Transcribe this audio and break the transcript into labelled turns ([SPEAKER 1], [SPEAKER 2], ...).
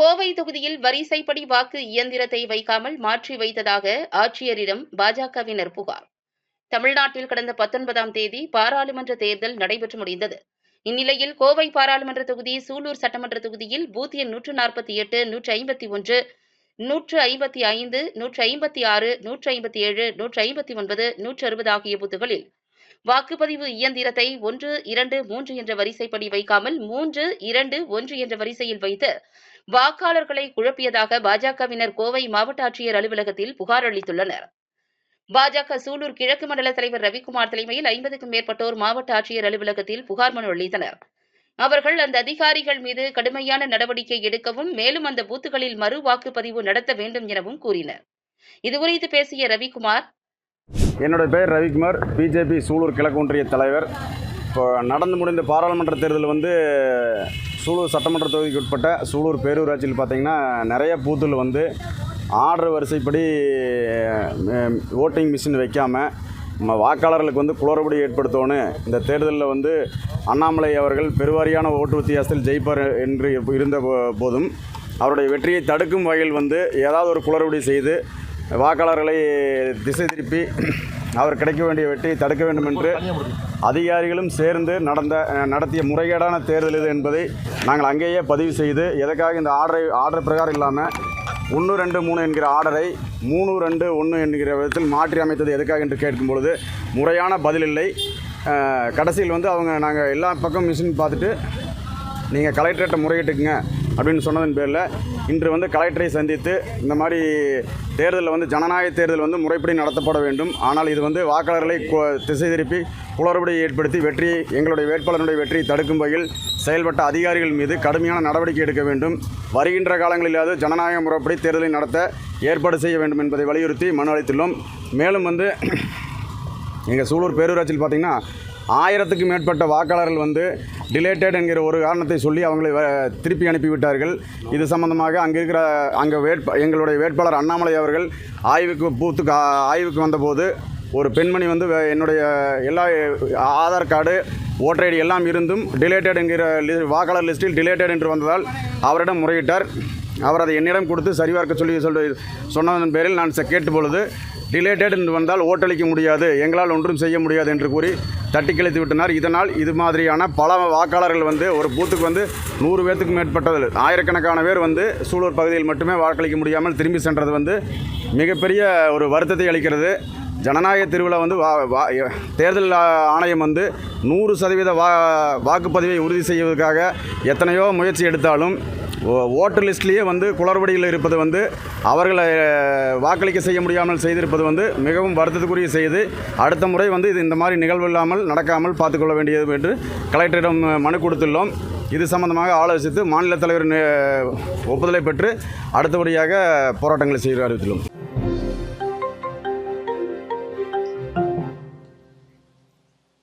[SPEAKER 1] கோவை தொகுதியில் வரிசைப்படி வாக்கு இயந்திரத்தை வைக்காமல் மாற்றி வைத்ததாக ஆட்சியரிடம் பாஜகவினர் புகார். தமிழ்நாட்டில் கடந்த பத்தொன்பதாம் தேதி பாராளுமன்ற தேர்தல் நடைபெற்று முடிந்தது. இந்நிலையில் கோவை பாராளுமன்ற தொகுதி சூலூர் சட்டமன்ற தொகுதியில் பூத் எண் நூற்று நாற்பத்தி எட்டு நூற்று ஐம்பத்தி ஒன்று நூற்று ஐம்பத்தி ஐந்து நூற்று ஐம்பத்தி ஆறு நூற்று ஐம்பத்தி ஏழு நூற்று ஐம்பத்தி ஒன்பது நூற்று அறுபது ஆகிய பூத்துகளில் வாக்குப்பதிவு இயந்திரத்தை ஒன்று இரண்டு மூன்று என்ற வரிசைப்படி வைக்காமல் மூன்று இரண்டு ஒன்று என்ற வரிசையில் வைத்து வாக்காளர்களை குழப்பியதாக பாஜகவினர் கோவை மாவட்ட ஆட்சியர் அலுவலகத்தில் புகார் அளித்துள்ளனர். பாஜக சூலூர் கிழக்கு மண்டல தலைவர் ரவிக்குமார் தலைமையில் ஐம்பதுக்கும் மேற்பட்டோர் மாவட்ட ஆட்சியர் அலுவலகத்தில் புகார் மனு அளித்தனர். அவர்கள் அந்த அதிகாரிகள் மீது கடுமையான நடவடிக்கை எடுக்கவும் மேலும் அந்த பூத்துகளில் மறு வாக்குப்பதிவு நடத்த வேண்டும் எனவும் கூறினர். இதுகுறித்து பேசிய ரவிக்குமார்
[SPEAKER 2] என்னோட பெயர் ரவிக்குமார். பிஜேபி சூலூர் கிழக்கு ஒன்றிய தலைவர். இப்போ நடந்து முடிந்த பாராளுமன்ற தேர்தல் வந்து சூலூர் சட்டமன்ற தொகுதிக்கு உட்பட்ட சூலூர் பேரூராட்சியில் பார்த்திங்கன்னா நிறைய பூத்தில் வந்து ஆர்டர் வரிசைப்படி ஓட்டிங் மிஷின் வைக்காமல் நம்ம வாக்காளர்களுக்கு வந்து குளறுபடி ஏற்படுத்தணும் இந்த தேர்தலில் வந்து அண்ணாமலை அவர்கள் பெருவாரியான ஓட்டு வித்தியாசத்தில் ஜெயிப்பார் என்று இருந்த போ- போதும். அவருடைய வெற்றியை தடுக்கும் வகையில் வந்து ஏதாவது ஒரு குளறுபடி செய்து வாக்காளர்களை திசை திருப்பி அவர் கிடைக்க வேண்டிய வெற்றியை தடுக்க வேண்டும் என்று அதிகாரிகளும் சேர்ந்து நடந்த நடத்திய முறைகேடான தேர்தல் இது என்பதை நாங்கள் அங்கேயே பதிவு செய்து எதற்காக இந்த ஆர்டரை ஆர்டர் பிரகாரம் இல்லாமல் ஒன்று ரெண்டு மூணு என்கிற ஆர்டரை மூணு ரெண்டு ஒன்று என்கிற விதத்தில் மாற்றி அமைத்தது எதுக்காக என்று கேட்கும் பொழுது முறையான பதில் இல்லை. கடைசியில் வந்து அவங்க நாங்கள் எல்லா பக்கம் மிஷின் பார்த்துட்டு நீங்கள் கலெக்டர்கிட்ட முறையிட்டுக்குங்க அப்படின்னு சொன்னதன் பேரில் இன்று வந்து கலெக்டரை சந்தித்து இந்த மாதிரி தேர்தலில் வந்து ஜனநாயக தேர்தல் வந்து முறைப்படி நடத்தப்பட வேண்டும். ஆனால் இது வந்து வாக்காளர்களை திசை திருப்பி குளறுபடியை ஏற்படுத்தி வெற்றியை எங்களுடைய வேட்பாளருடைய வெற்றியை தடுக்கும் வகையில் செயல்பட்ட அதிகாரிகள் மீது கடுமையான நடவடிக்கை எடுக்க வேண்டும். வருகின்ற காலங்களிலாவது ஜனநாயக முறைப்படி தேர்தலை நடத்த ஏற்பாடு செய்ய வேண்டும் என்பதை வலியுறுத்தி மனு அளித்துள்ளோம். மேலும் வந்து எங்கள் சூலூர் பேரூராட்சியில் பார்த்தீங்கன்னா ஆயிரத்துக்கு மேற்பட்ட வாக்காளர்கள் வந்து டிலேட்டட் என்கிற ஒரு காரணத்தை சொல்லி அவங்களை வ- திருப்பி அனுப்பிவிட்டார்கள். இது சம்பந்தமாக அங்கே இருக்கிற அங்கே வேட்ப எங்களுடைய வேட்பாளர் அண்ணாமலை அவர்கள் ஆய்வுக்கு பூத்துக்கு ஆய்வுக்கு வந்தபோது ஒரு பெண்மணி வந்து வே- என்னுடைய எல்லா ஆதார் கார்டு ஓட்டர் ஐடி எல்லாம் இருந்தும் டிலேட்டட் என்கிற லி- வாக்காளர் லிஸ்டில் டிலேட்டட் என்று வந்ததால் அவரிடம் முறையிட்டார். அவர் அதை என்னிடம் கொடுத்து சரிபார்க்க சொல்லி சொல்லி சொன்னதன் பேரில் நான் கேட்டு பொழுது டிலேட்டட் என்று வந்தால் ஓட்டளிக்க முடியாது எங்களால் ஒன்றும் செய்ய முடியாது என்று கூறி தட்டி கிழித்து விட்டனர். இதனால் இது மாதிரியான பல வாக்காளர்கள் வந்து ஒரு பூத்துக்கு வந்து நூறு பேர்த்துக்கு மேற்பட்டது ஆயிரக்கணக்கான பேர் வந்து சூலூர் பகுதியில் மட்டுமே வாக்களிக்க முடியாமல் திரும்பி சென்றது வந்து மிகப்பெரிய ஒரு வருத்தத்தை அளிக்கிறது. ஜனநாயக திருவிழா வந்து வா வா தேர்தல் ஆணையம் வந்து நூறு சதவீத வா வாக்குப்பதிவை உறுதி செய்வதற்காக எத்தனையோ முயற்சி எடுத்தாலும் ஓட்டர் லிஸ்ட்லேயே வந்து குளறுபடியில் இருப்பது வந்து அவர்களை வாக்களிக்க செய்ய முடியாமல் செய்திருப்பது வந்து மிகவும் வருத்தத்துக்குரிய செய்து. அடுத்த முறை வந்து இது இந்த மாதிரி நிகழ்வு இல்லாமல் நடக்காமல் பார்த்துக்கொள்ள வேண்டியது என்று கலெக்டரிடம் மனு கொடுத்துள்ளோம். இது சம்பந்தமாக ஆலோசித்து மாநில தலைவர் ஒப்புதலை பெற்று அடுத்தபடியாக போராட்டங்களை செய்து அறிவித்துள்ளோம்.